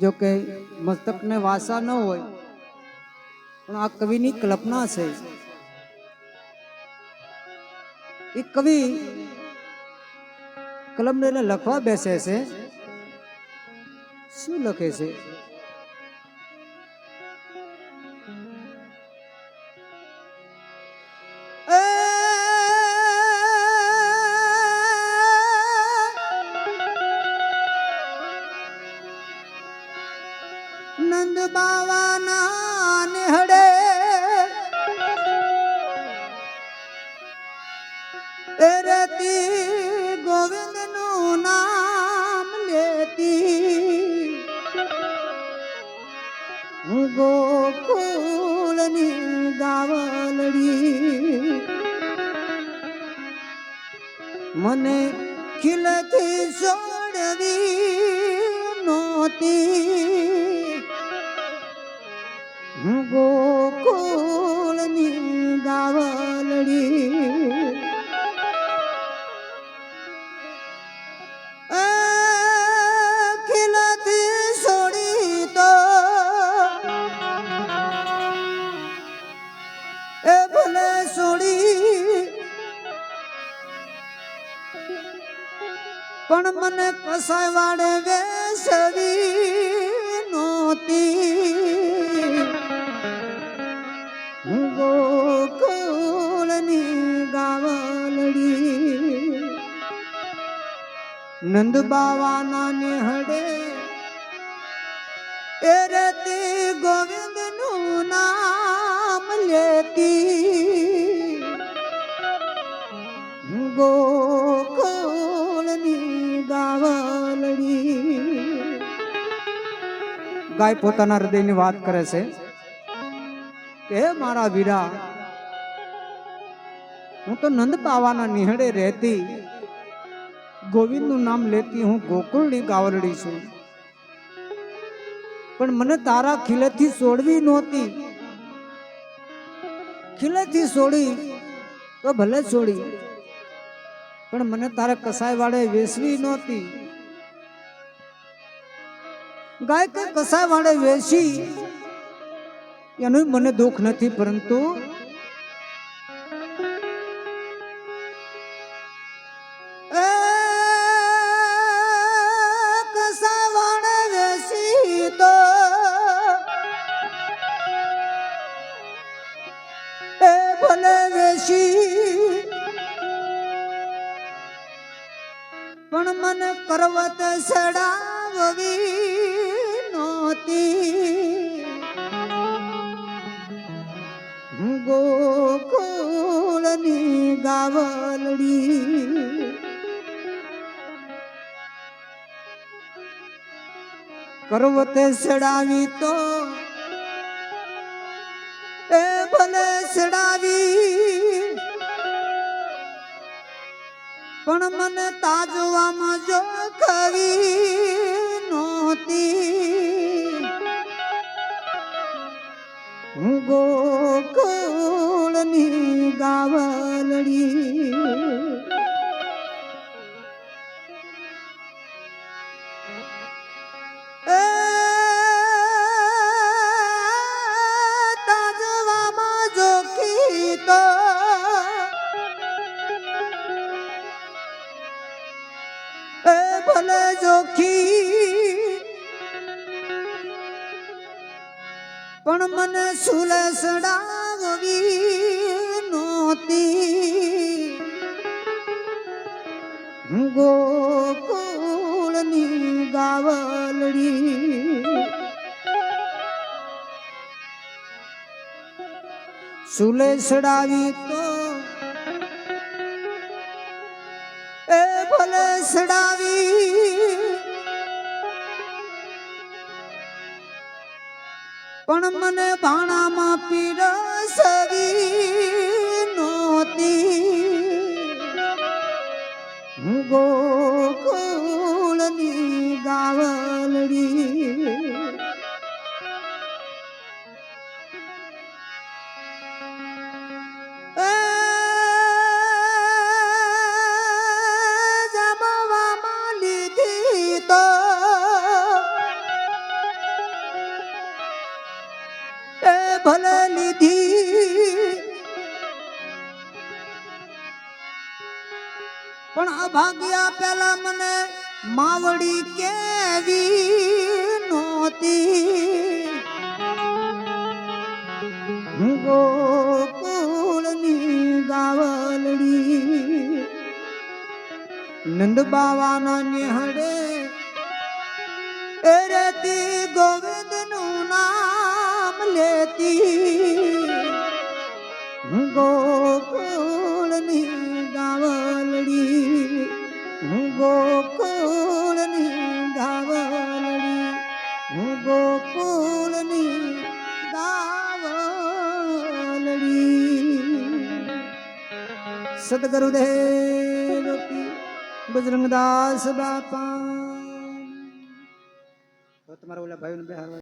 જો કે મસ્તકને વાસા ન હોય, પણ આ કવિની કલ્પના છે. એ કવિ કલમ લઈને લખવા બેસે છે. શું લખે છે? નંદ બાવાના નેહડે રેતી ગોવિંદનું નામ લેતી. હું ગોકુળની ગાવલડી. મને ખીલથી છોડવી નહોતી. ગોકુળની ગાવલડી પણ મને કસાય વાડે નંદ બાવાના નિહડે એ રતી ગોવિંદનું નામ લેતી. ગોકુળની ગાવલડી. ગાય પોતાના હૃદયની વાત કરે છે કે મારા વીરા, હું તો નંદ બાવાના નિહળે રહેતી ગોવિંદનું નામ લેતી હું ગોકુળની ગાવરડી છું. પણ મને તારા ખીલેથી છોડવી નહોતી. ખીલેથી છોડી તો ભલે છોડી પણ મને તારે કસાય વાળે વેસવી નહોતી. ગાય કે કસાય વાળે વેસી, એનું મને દુઃખ નથી, પરંતુ ભલે પણ મને પર્વત સડાવવી નહોતી. ગોકુળની ગાવલડી પર્વતે સડાવી તો એ ભલે ચડાવી પણ મને તાજવામાં જો કવી નહોતી. હું ગોકુળની ગાવલડી ભલે જોખી. પણ મને સુલે સડાવવી નહોતી. ગોકુળની ગાવલડી. સુલે સડાવી તો ભલે સડાવી પણ મને ભાણામાં પીરસવી નહોતી. હું ગોકુળની ભાગ્યા પેલા મને માવડી કેવી નોતી ગોકુળની ગાવલડી નંદ બાવાના નિહળે રેતી ગોવિંદનું નામ લેતી. ગોકુળની સદગુરુદેવ બજરંગદાસ બાપા તમારા ઓલા ભાઈઓને બેહારવા